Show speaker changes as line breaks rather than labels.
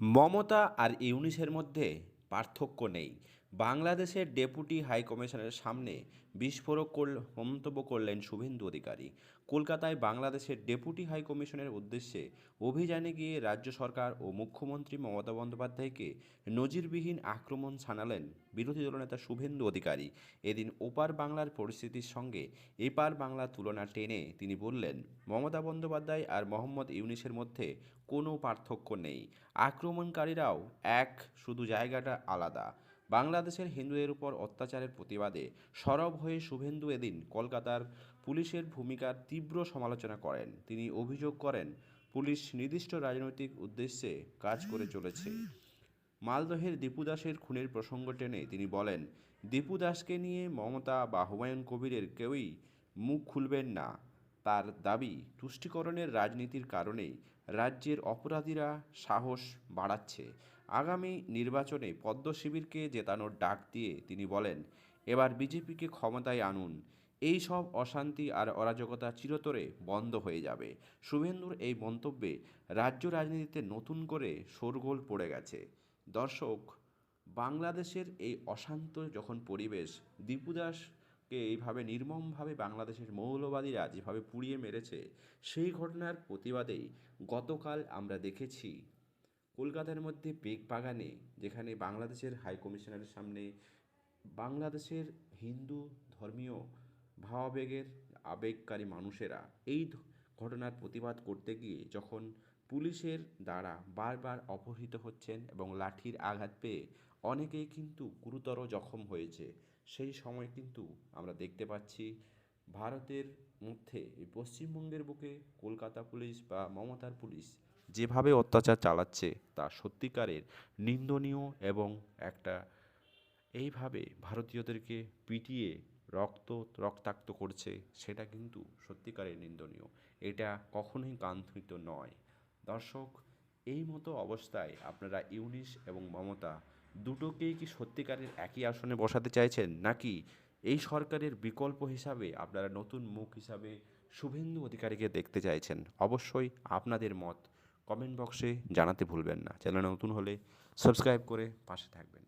মমতা আর ইউনিসের মধ্যে পার্থক্য নেই। বাংলাদেশের ডেপুটি হাই কমিশনের সামনে বিস্ফোরক মন্তব্য করলেন শুভেন্দু অধিকারী। কলকাতায় বাংলাদেশের ডেপুটি হাই কমিশনের উদ্দেশ্যে অভিযানে গিয়ে রাজ্য সরকার ও মুখ্যমন্ত্রী মমতা বন্দ্যোপাধ্যায়কে নজিরবিহীন আক্রমণ ছানালেন বিরোধী দলনেতা শুভেন্দু অধিকারী। এদিন ওপার বাংলার পরিস্থিতির সঙ্গে এপার বাংলার তুলনা টেনে তিনি বললেন, মমতা বন্দ্যোপাধ্যায় আর মোহাম্মদ ইউনিসের মধ্যে কোনো পার্থক্য নেই। আক্রমণকারীরাও এক, শুধু জায়গাটা আলাদা। বাংলাদেশের হিন্দুদের উপর অত্যাচারের প্রতিবাদে সরব হয়ে শুভেন্দু এদিন কলকাতার পুলিশের ভূমিকার তীব্র সমালোচনা করেন। তিনি অভিযোগ করেন, পুলিশ নির্দিষ্ট রাজনৈতিক উদ্দেশ্যে কাজ করে চলেছে। মালদহের দীপু দাসের খুনের প্রসঙ্গ টেনে তিনি বলেন, দীপু দাসকে নিয়ে মমতা বা হুমায়ুন কবিরের কেউই মুখ খুলবেন না। তার দাবি তুষ্টিকরণের রাজনীতির কারণেই রাজ্যের অপরাধীরা সাহস বাড়াচ্ছে। আগামী নির্বাচনে পদ্ম শিবিরকে জেতানোর ডাক দিয়ে তিনি বলেন, এবার বিজেপিকে ক্ষমতায় আনুন। এই সব অশান্তি আর অরাজকতা চিরতরে বন্ধ হয়ে যাবে। শুভেন্দুর এই মন্তব্যে রাজ্য রাজনীতিতে নতুন করে শোরগোল পড়ে গেছে। দর্শক, বাংলাদেশের এই অশান্ত যখন পরিবেশ, দীপু দাসকে এইভাবে নির্মমভাবে বাংলাদেশের মৌলবাদীরা যেভাবে পুড়িয়ে মেরেছে, সেই ঘটনার প্রতিবাদেই গতকাল আমরা দেখেছি কলকাতার মধ্যে বেগবাগানে যেখানে বাংলাদেশের হাই কমিশনারের সামনে বাংলাদেশের হিন্দু ধর্মীয় ভাবাবেগের আবেগকারী মানুষেরা এই ঘটনার প্রতিবাদ করতে গিয়ে যখন পুলিশের দ্বারা বারবার অপহৃত হচ্ছেন এবং লাঠির আঘাত পেয়ে অনেকেই কিন্তু গুরুতর জখম হয়েছে, সেই সময় কিন্তু আমরা দেখতে পাচ্ছি ভারতের মধ্যে পশ্চিমবঙ্গের বুকে কলকাতা পুলিশ বা মমতার পুলিশ যেভাবে অত্যাচার চালাচ্ছে তা সত্যিকারের নিন্দনীয় এবং একটা এইভাবে ভারতীয়দেরকে পিটিয়ে রক্ত, রক্তাক্ত করছে, সেটা কিন্তু সত্যিকারের নিন্দনীয়। এটা কখনোই কাঙ্ক্ষিত নয়। দর্শক, এই মতো অবস্থায় আপনারা ইউনিশ এবং মমতা দুটোকেই কি সত্যিকারের একই আসনে বসাতে চাইছেন? নাকি এই সরকারের বিকল্প হিসাবে আপনারা নতুন মুখ হিসাবে শুভেন্দু অধিকারীকে দেখতে চাইছেন? অবশ্যই আপনাদের মত কমেন্ট বক্সে জানাতে ভুলবেন না। চ্যানেল নতুন হলে সাবস্ক্রাইব করে পাশে থাকবেন।